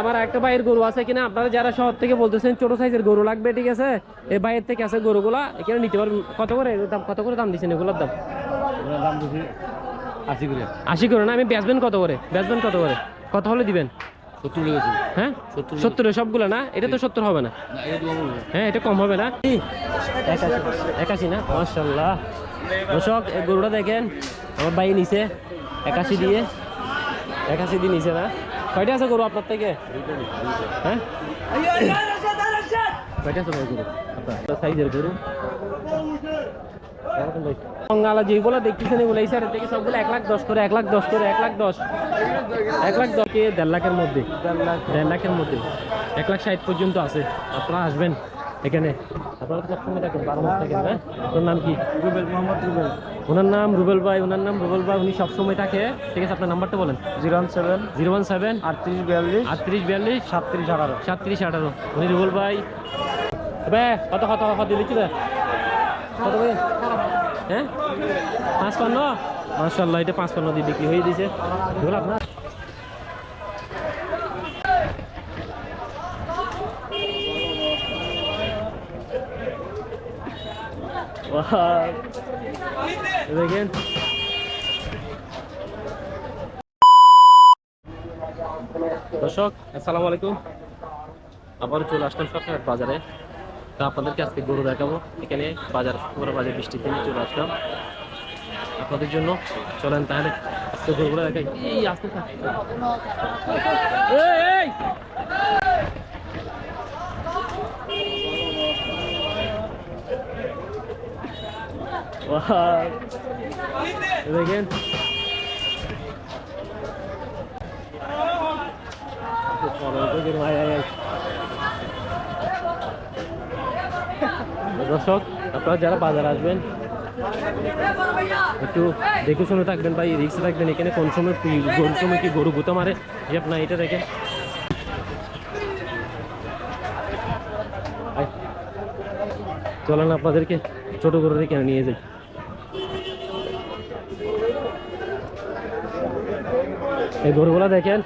আমার একটা ভাইয়ের গরু আছে কিনা? আপনারা যারা শহর থেকে বলতেছেন ছোট সাইজের গরু লাগবে ঠিক আছে? এই ভাইয়ের থেকে আছে গরুগুলা। এখানে নিতে পারবেন। কত করে? দাম কত করে দাম দিচ্ছেন এগুলোর দাম? দাম দিছি আশি করে। আশি করে না? আমি বেচবেন কত করে? বেচবেন কত করে? কত হলে দিবেন? হ্যাঁ? সত্তর সবগুলো না? এটা তো সত্তর হবে না। হ্যাঁ এটা কম হবে না। একাশি। না? মার্শাল্লাহ দর্শক গরুটা দেখেন। আমার ভাই নিচে একাশি দিয়ে। একাশি দিয়ে নিচে না? কয়টা আছে গরু আপনার থেকে? হ্যাঁ? কয়টা আছে গরু? আপনার সাইজের গরু? এক লাখ এক লাখ এক লাখ এক লাখ লাখের মধ্যে, দেড় লাখের মধ্যে, এক লাখ ষাট পর্যন্ত আছে। আপনারা আসবেন। এখানে আপনারা সবসময় দেখেন বারো মাস থাকেন হ্যাঁ ওর নাম কি? রুবেল মোহাম্মদ রুবেল। ওনার নাম রুবেল ভাই ওনার নাম রুবেল ভাই উনি সবসময় থাকে। ঠিক আছে আপনার নাম্বারটা বলেন। Zero one seven. Zero one seven. আটত্রিশ বিয়াল্লিশ। আটত্রিশ বিয়াল্লিশ। সাতত্রিশ আঠারো। সাতত্রিশ আঠারো। উনি রুবেল ভাই। বে কত কত কত দিচ্ছি কত ভাই হ্যাঁ? পাঁচ পান্ন মার্শাল্লাহ এটা পাঁচ পান্ন দিয়ে বিক্রি হয়ে দিয়েছে আপনার। দেখেন দর্শক, আসসালামু আলাইকুম। আবার চলে আসলাম সরকার বাজারে। তা আপনাদেরকে আজকে গরু দেখাবো। এখানে বাজার পুরো বাজার বৃষ্টি থেকে চলে আসলাম। আপনাদের জন্য চলেন তাহলে আজকে গরুগুলো দেখাই। এই, আসতে থাক। এই, এই! Wow. দেখেন দর্শক, আপনারা যারা বাজার আসবেন, একটু দেখে শুনে থাকবেন ভাই, রিক্সে থাকবেন, এখানে কোন সময় কি গরুর সময় কি গরু গুঁতো মারে? যে আপনার এটা দেখেন। চলেন আপনাদেরকে ছোট গরু এখানে নিয়ে যাই। এই গরুগুলা দেখেন।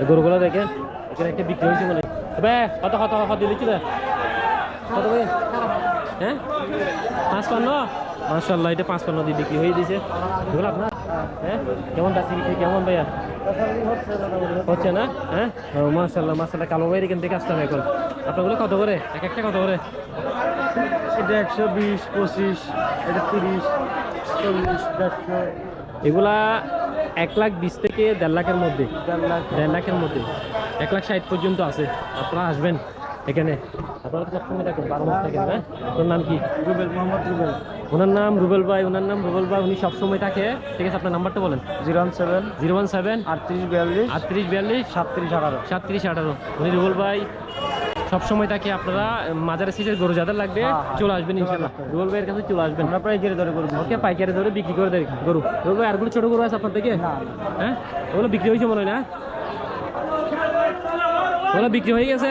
এই গরুগুলা দেখেন। এখানে একটা বিক্রি হয়েছে মানে। বে কত কত কত দিচ্ছি রে কত ভাই হ্যাঁ? পাঁচ পান্ন মার্শাল্লাহ এটা পাঁচ পান্ন দিয়ে বিক্রি হয়ে দিয়েছে এগুলো আপনার। হ্যাঁ? কেমন দাসি বিক্রি? কেমন ভাইয়া? হচ্ছে না? হ্যাঁ? মার্শাল্লাহ মার্শাল্লাহ কালো ভাইয়ের এখান থেকে আসতাম এখন। আপনাগুলো কত করে? এক একটা কত করে? এটা একশো বিশ পঁচিশ এটা তিরিশ চল্লিশ দেড়শো। এগুলা এক লাখ বিশ থেকে দেড় লাখের মধ্যে। দেড় লাখ। দেড় লাখের মধ্যে। এক লাখ ষাট পর্যন্ত আছে। আপনারা আসবেন এখানে। আপনারা সবসময় বারো মাস থাকেন হ্যাঁ? নাম কি? রুবেল মোহাম্মদ রুবেল। ওনার নাম রুবেল ভাই ওনার নাম রুবেল ভাই উনি সবসময় থাকে। ঠিক আছে আপনার নাম্বারটা বলেন। Zero one seven. Zero one seven. আটত্রিশ বিয়াল্লিশ। আটত্রিশ বিয়াল্লিশ। সাতত্রিশ আঠারো। সাতত্রিশ আঠারো। উনি রুবেল ভাই। সবসময় তাকে আপনারা মাজারে সিজের গরু যাদের লাগবে হ্যাঁ, হ্যাঁ। চলে আসবেন ইনশাল্লাহ। রুবেল ভাইয়ের কাছে চলে আসবেন। আমরা প্রায় জেরে ধরে করব ওকে পাইকারি ধরে বিক্রি করে দেয় গরু। রুবেল ভাই আরগুলো ছোট গরু আছে আপনার থেকে? হ্যাঁ? ওগুলো বিক্রি হয়েছে মনে হয় না? ওগুলো বিক্রি হয়ে গেছে?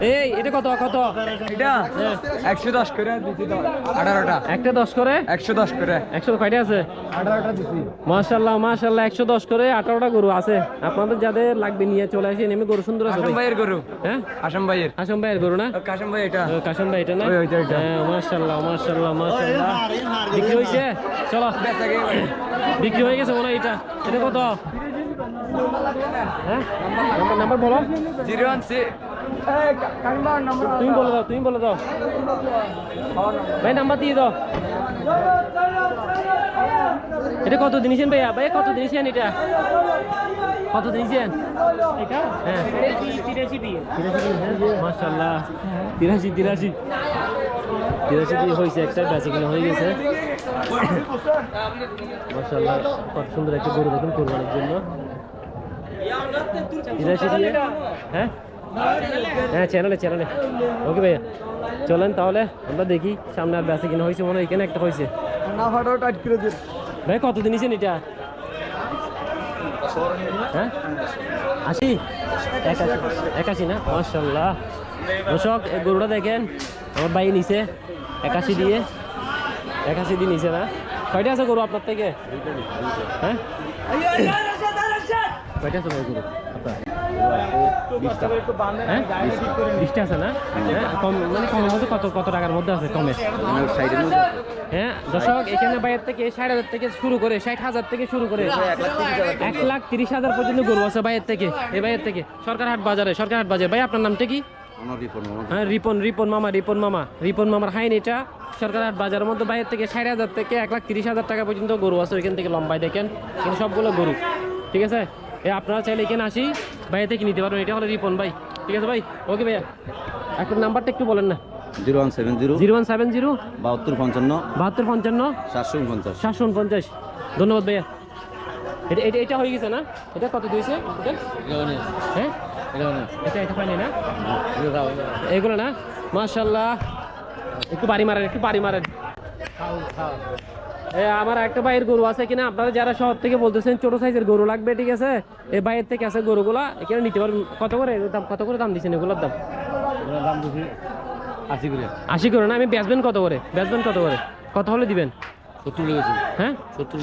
এই এটা কত কত? এটা একশো দশ করে আঠারোটা। একটা দশ করে? একশো দশ করে। একশো কয়টা আছে? আঠারোটা মাশাল্লাহ মাশাল্লাহ একশো দশ করে আঠারোটা গরু আছে। আপনাদের যাদের লাগবে নিয়ে চলে আসে নেমে গরু সুন্দর আছে ভাইয়ের গরু। হ্যাঁ? আসাম ভাইয়ের। আসাম ভাইয়ের গরু না? কাশম ভাই এটা। ও, কাশম ভাই এটা না। হ্যাঁ মাশাল্লাহ মাশাল্লাহ মাশাল্লাহ। বিক্রি হয়েছে? চলো। বিক্রি হয়ে গেছে। মনে হয় এটা। এটা কত? হ্যাঁ? নাম্বার- বলো। জিরো ওয়ান সি তুমি বলে দাও তুমি বলে দাও ভাই নাম্বার দিয়ে দাও এটা কত দিনিছেন ভাইয়া ভাই কত দিনিছেন এটা কত দিনিছেন এটা হ্যাঁ তিরাশি দিয়ে মাশাল্লাহ তিরাশি তিরাশি তিরাশি দিয়ে হয়েছে একটা বেঁচে কিনা হয়ে গেছে মাশাল্লাহ কত সুন্দর একটা গরু দেখুন কোরবানির জন্য তিরাশি দিয়ে হ্যাঁ হ্যাঁ চ্যানেলে চ্যানেলে ওকে ভাইয়া। চলেন তাহলে আমরা দেখি সামনে আর বেঁচে কিনা হয়েছে মনে হয় এখানে একটা হয়েছে। না ফাটাও টাইট করে দিন ভাই কত দিন নিছেন এটা? হ্যাঁ? আশি? একাশি। একাশি না? মার্শাল্লাহ দর্শক এই গরুটা দেখেন আমার ভাই নিছে একাশি দিয়ে। একাশি দিয়ে নিছে না? কয়টা আছে গরু আপনার থেকে? হ্যাঁ? কয়টা আছে ভাই গরু? বিশটা আছে না? হ্যাঁ। কম মানে কমের মধ্যে কত কত টাকার মধ্যে আছে কমে হ্যাঁ দর্শক এখানে বাইরের থেকে ষাট হাজার থেকে শুরু করে ষাট হাজার থেকে শুরু করে। এক লাখ তিরিশ হাজার পর্যন্ত। গরু আছে বাইরের থেকে এই বাইরের থেকে। সরকার হাট বাজারে সরকার হাট বাজার। ভাই আপনার নামটা কি? হ্যাঁ রিপন রিপন মামা রিপন মামা। রিপন মামার হাইন এটা। সরকার হাট বাজারের মধ্যে বাইরের থেকে ষাট হাজার থেকে এক লাখ তিরিশ হাজার টাকা পর্যন্ত গরু আছে ওইখান থেকে লম্বাই দেখেন। সবগুলো গরু ঠিক আছে? এ আপনারা চাইলে এখানে আসি। বাইরে থেকে নিতে পারবেন এটা হলো রিপন ভাই। ঠিক আছে ভাই? ওকে ভাইয়া। এখন নাম্বারটা একটু বলেন না। Zero one seven zero zero one seven zero বাহাত্তর পঞ্চান্ন বাহাত্তর পঞ্চান্ন সাতশো উনপঞ্চাশ। সাতশো উনপঞ্চাশ। ধন্যবাদ ভাইয়া। এটা এটা এটা হয়ে গেছে না? এটা কত দিয়েছে? হ্যাঁ? এটা এটা পাইনি না? এগুলো না? মাশাল্লাহ। একটু বাড়ি মারেন একটু বাড়ি মারেন। এ, আমার একটা বাইরের গরু আছে কিনা? আপনারা যারা শহর থেকে বলতেছেন ছোট সাইজের গরু লাগবে ঠিক আছে? এই বাইরের থেকে আছে গরুগুলা এখানে নিতে পারবেন কত করে? দাম কত করে দাম দিচ্ছেন এগুলোর দাম? দাম আশি করে। আশি করে না? আমি বেচবেন কত করে? বেচবেন কত করে? কত হলে দিবেন? হ্যাঁ?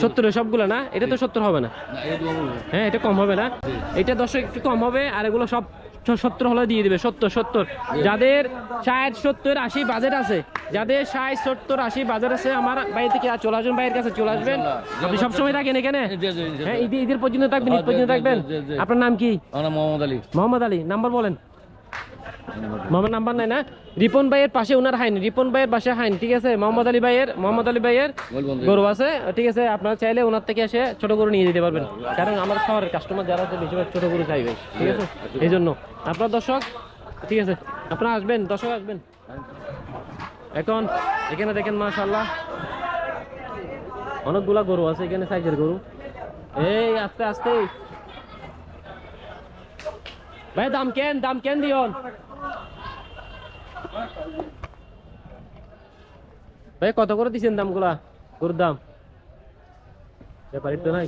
সত্তর সবগুলো না? এটা তো সত্তর হবে না। হ্যাঁ এটা কম হবে না। এটা দশ একটু কম হবে আর এগুলো সব সত্তর হলে দিয়ে দিবে সত্তর সত্তর। যাদের ষাট সত্তর আশি বাজেট আছে যাদের ষাট সত্তর আশি বাজেট আছে আমার বাড়ি থেকে চলে আসবেন বাইরের কাছে চলে আসবেন। আপনি সবসময় থাকেন এখানে? হ্যাঁ ঈদ ঈদের পর্যন্ত থাকবেন ঈদ পর্যন্ত থাকবেন। আপনার নাম কি? মোহাম্মদ আলী। মোহাম্মদ আলী নাম্বার বলেন। মোহাম্মদ নাম্বার নাই না? রিপন ভাইয়ের পাশে ওনার হাইন। রিপন ভাইয়ের পাশে হাইন ঠিক আছে? মোহাম্মদ আলী ভাইয়ের মোহাম্মদ আলী ভাইয়ের গরু আছে ঠিক আছে? আপনারা চাইলে ওনার থেকে এসে ছোট গরু নিয়ে যেতে পারবেন। কারণ আমার শহরের কাস্টমার যারা আছে বেশিরভাগ ছোট গরু চাইবে ঠিক আছে? এই জন্য আপনার দর্শক ঠিক আছে? আপনারা আসবেন দর্শক আসবেন। এখন এখানে দেখেন মাশাল্লাহ অনেকগুলা গরু আছে এখানে সাইজের গরু। এই আস্তে আস্তে। ভাই দাম কেন দাম কেন দিয়ন ভাই কত করে দিছেন দামগুলা গরুর দাম ব্যাপারই তো নাই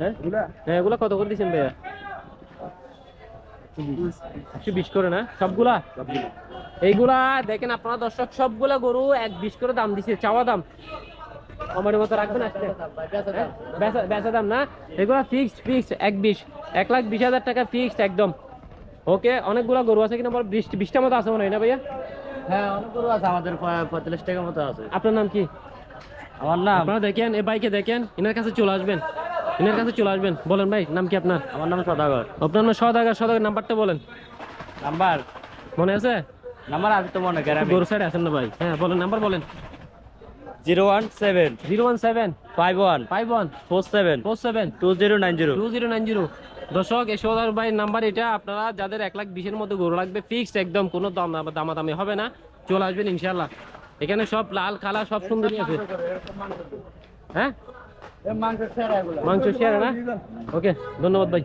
হ্যাঁ হ্যাঁ এগুলা কত করে দিছেন ভাইয়া একশো বিশ করে না সবগুলা এইগুলা দেখেন আপনারা দর্শক সবগুলা গরু এক বিশ করে দাম দিছে চাওয়া দাম। আমার মতো রাখবেন হ্যাঁ? বেচা- বেচা দাম না? এগুলা ফিক্সড ফিক্সড এক বিশ। এক লাখ বিশ হাজার টাকা ফিক্সড একদম। ওকে অনেকগুলা গরু আছে কিনা বল? বিশ বিশটা মতো আছে মনে হয় না ভাইয়া? হ্যাঁ অনেক গরু আছে আমাদের পঁয়তাল্লিশ টাকা মতো আছে। আপনার নাম কি? আমার নাম। আপনারা দেখেন এই বাইকে দেখেন এনার কাছে চলে আসবেন। এনার কাছে চলে আসবেন। বলেন ভাই নাম কি আপনার? আমার নাম সদাগর। আপনার নাম সদাগর সদাগর নাম্বারটা বলেন। নাম্বার? মনে আছে? নাম্বার আছে তো মনে করেন গরু সাইড আছেন না ভাই? হ্যাঁ বলেন নাম্বার বলেন। Zero one seven. Zero one seven five one five one four seven. Four seven. Two zero nine zero. Two zero nine zero. দর্শক এই সৌদার ভাইয়ের নাম্বার এটা আপনারা যাদের এক লাখ বিশের মধ্যে গরু লাগবে ফিক্সড একদম কোনো দাম দামাদামি হবে না। চলে আসবেন ইনশাল্লাহ এখানে সব লাল খালা সব সুন্দরী আছে। হ্যাঁ? মাংস শেয়ার না? ওকে ধন্যবাদ ভাই।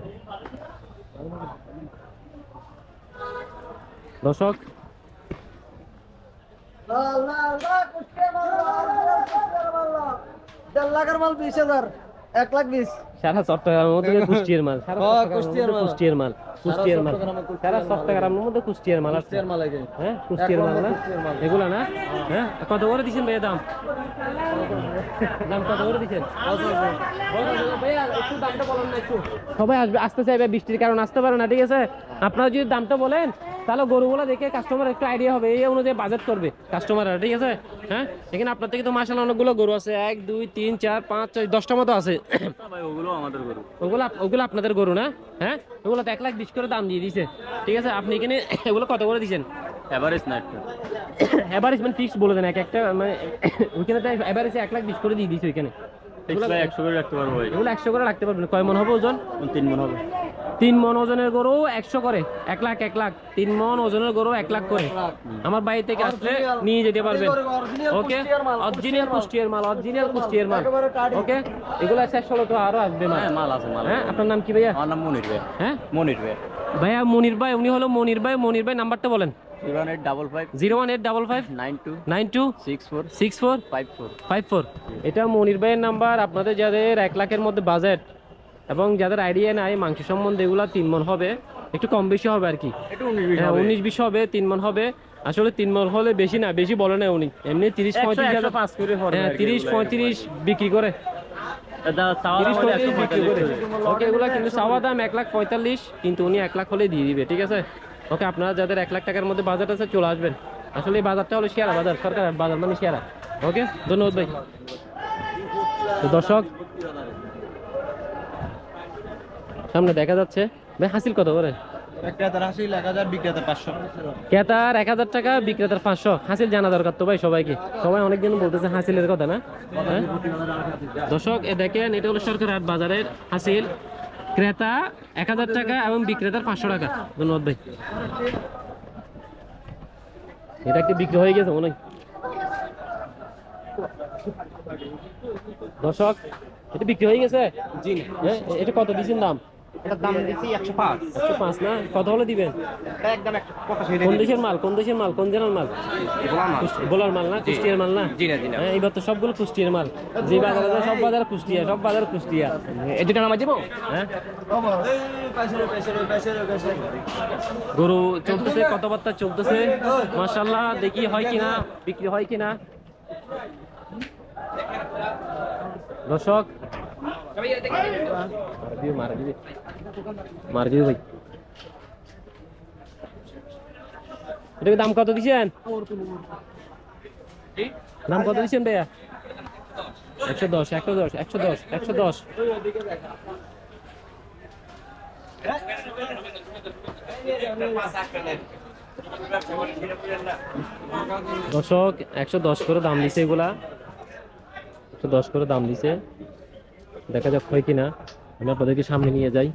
দর্শক দেড় লাখের মাল বিশ হাজার এক লাখ বিশ। সারা চট্টগ্রামের মধ্যে কুষ্টিয়ার মাল সারা হ্যাঁ, চট্টগ্রামের মধ্যে কুষ্টিয়ার মাল। কুষ্টিয়ার মাল সারা চট্টগ্রামের মধ্যে কুষ্টিয়ার মাল আছে। হ্যাঁ কুষ্টিয়ার মাল না? এগুলা না? হ্যাঁ। কত করে দিচ্ছেন ভাইয়া দাম? দাম কত করে দিচ্ছেন সবাই আসবে আসতে চাইবে বৃষ্টির কারণ আসতে পারে না ঠিক আছে? আপনারা যদি দামটা বলেন তাহলে গরুগুলো দেখে কাস্টমার একটু আইডিয়া হবে এই অনুযায়ী বাজেট করবে কাস্টমাররা ঠিক আছে? হ্যাঁ? এখানে আপনার থেকে তো মাসাল অনেকগুলো গরু আছে এক দুই তিন চার পাঁচ ছয় দশটা মতো আছে। ওগুলো আমাদের গরু। ওগুলো ওগুলো আপনাদের গরু না? হ্যাঁ? ওগুলো তো এক লাখ বিশ করে দাম দিয়ে দিছে ঠিক আছে? আপনি এখানে এগুলো কত করে দিচ্ছেন এভারেজ না একটা। এভারেজ মানে ফিক্স বলে দেন এক একটা মানে ওইখানে তো এভারেজ এক লাখ বিশ করে দিয়ে দিছে ওইখানে। একশো করে রাখতে পারব এগুলো একশো করে রাখতে পারবেন। কয় মন হবে ওজন? তিন মন হবে। তিন মন ওজনের গরু একশো করে। এক লাখ এক লাখ। তিন মন ওজনের গরু এক লাখ করে। আমার বাড়ি থেকে আসলে নিয়ে যেতে পারবেন। ওকে অরিজিনাল কুষ্টিয়ার মাল অরিজিনাল কুষ্টিয়ার মাল ওকে এগুলো শেষ হলো তো আরও আসবে মাল। হ্যাঁ মাল আছে মাল হ্যাঁ? আপনার নাম কি ভাইয়া? আমার নাম মনির ভাই। হ্যাঁ? মনির ভাই। ভাইয়া মনির ভাই উনি হলো মনির ভাই। মনির ভাই নাম্বারটা বলেন। Zero eight double five zero one eight double five nine two nine two six four six four five four five four. এটা মনির ভাইয়ের নাম্বার। আপনাদের যাদের এক লাখের মধ্যে বাজেট এবং যাদের আইডিয়া নাই মাংস সম্বন্ধে এগুলো তিন মন হবে। একটু কম বেশি হবে আর কি। উনিশ হ্যাঁ বিশ হবে তিন মন হবে। আসলে তিন মন হলে বেশি না বেশি বলে না উনি। এমনি তিরিশ পঁয়ত্রিশ হাজার পাঁচ করে হ্যাঁ তিরিশ পঁয়ত্রিশ বিক্রি করে। ওকে এগুলো কিন্তু চাওয়া দাম এক লাখ পঁয়তাল্লিশ কিন্তু উনি এক লাখ হলে দিয়ে দিবে ঠিক আছে? ওকে আপনারা যাদের এক লাখ টাকার মধ্যে বাজার আছে চলে আসবেন। আসলে এই বাজারটা হলো শেয়ারা বাজার সরকার বাজার মানে শেয়ারা ওকে ধন্যবাদ ভাই। তো দর্শক সামনে দেখা যাচ্ছে। ভাই হাসিল কত করে? ক্রেতার এক হাজার টাকা বিক্রেতার পাঁচশো। হাসিল জানা দরকার তো ভাই সবাইকে। সবাই বলতেছে হাসিলের কথা না? হ্যাঁ? দর্শক এ দেখেন এটা হলো সরকার হাট বাজারের হাসিল। ক্রেতা এক হাজার টাকা এবং বিক্রেতার পাঁচশো টাকা। ধন্যবাদ ভাই। এটা কি বিক্রি হয়ে গেছে মনে হয়? দর্শক এটা বিক্রি হয়ে গেছে? জি। এটা কত দিয়েছেন দাম? এটার দাম দিচ্ছি একশো পাঁচ। একশো পাঁচ না? কত হলে দিবেন? একদম কোন দেশের মাল? কোন দেশের মাল? কোন জেলার মাল? বোলার মাল। না? কুষ্টিয়ার মাল না? জি না, হ্যাঁ এবার তো সবগুলো কুষ্টিয়ার মাল। যে বাজারে যায় সব বাজার কুষ্টিয়া সব বাজার কুষ্টিয়া। এই দুটো নামাজ যাব হ্যাঁ? গরু চলতেছে কথাবার্তা চলতেছে। মাশাল্লাহ দেখি হয় কিনা বিক্রি হয় কিনা। দর্শক মার দিও মার দিও ভাই। এটাকে দাম কত দিছেন? দাম কত দিছেন ভাইয়া? একশো দশ একশো দশ একশো দশ একশো দশ। দর্শক একশো দশ করে দাম দিছে এগুলা। একশো দশ করে দাম দিছে। দেখা যাক হয় কিনা। আমি আপনাদেরকে সামনে নিয়ে যাই।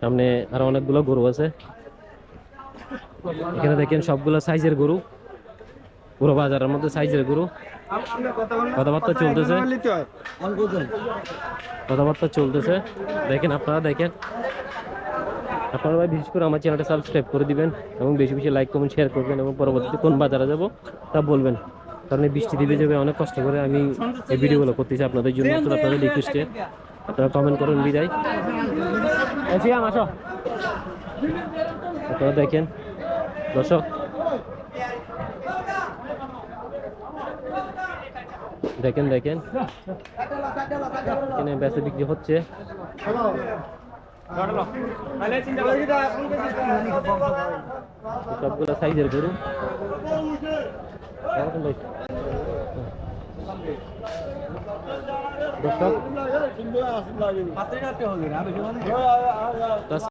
সামনে আরও অনেকগুলো গরু আছে। এখানে দেখেন সবগুলো সাইজের গরু। পুরো বাজারের মধ্যে সাইজের গরু। কথাবার্তা চলতেছে। কথাবার্তা চলতেছে। দেখেন আপনারা দেখেন। আপনারা ভাই বিশেষ করে আমার চ্যানেলটা সাবস্ক্রাইব করে দিবেন এবং বেশি বেশি লাইক, কমেন্ট শেয়ার করবেন এবং পরবর্তীতে কোন বাজারে যাব তা বলবেন। কারণ এই বৃষ্টি দিবে যাবে অনেক কষ্ট করে আমি এই ভিডিওগুলো করতেছি আপনাদের জন্য, আপনাদের রিকোয়েস্টে আপনারা কমেন্ট করুন, বিদায়। আসো। আপনারা দেখেন, দর্শক। দেখেন দেখেন। এখানে বেচা বিক্রি হচ্ছে। সবগুলো সাইজের গরু। কেমন ভাই? দর্শক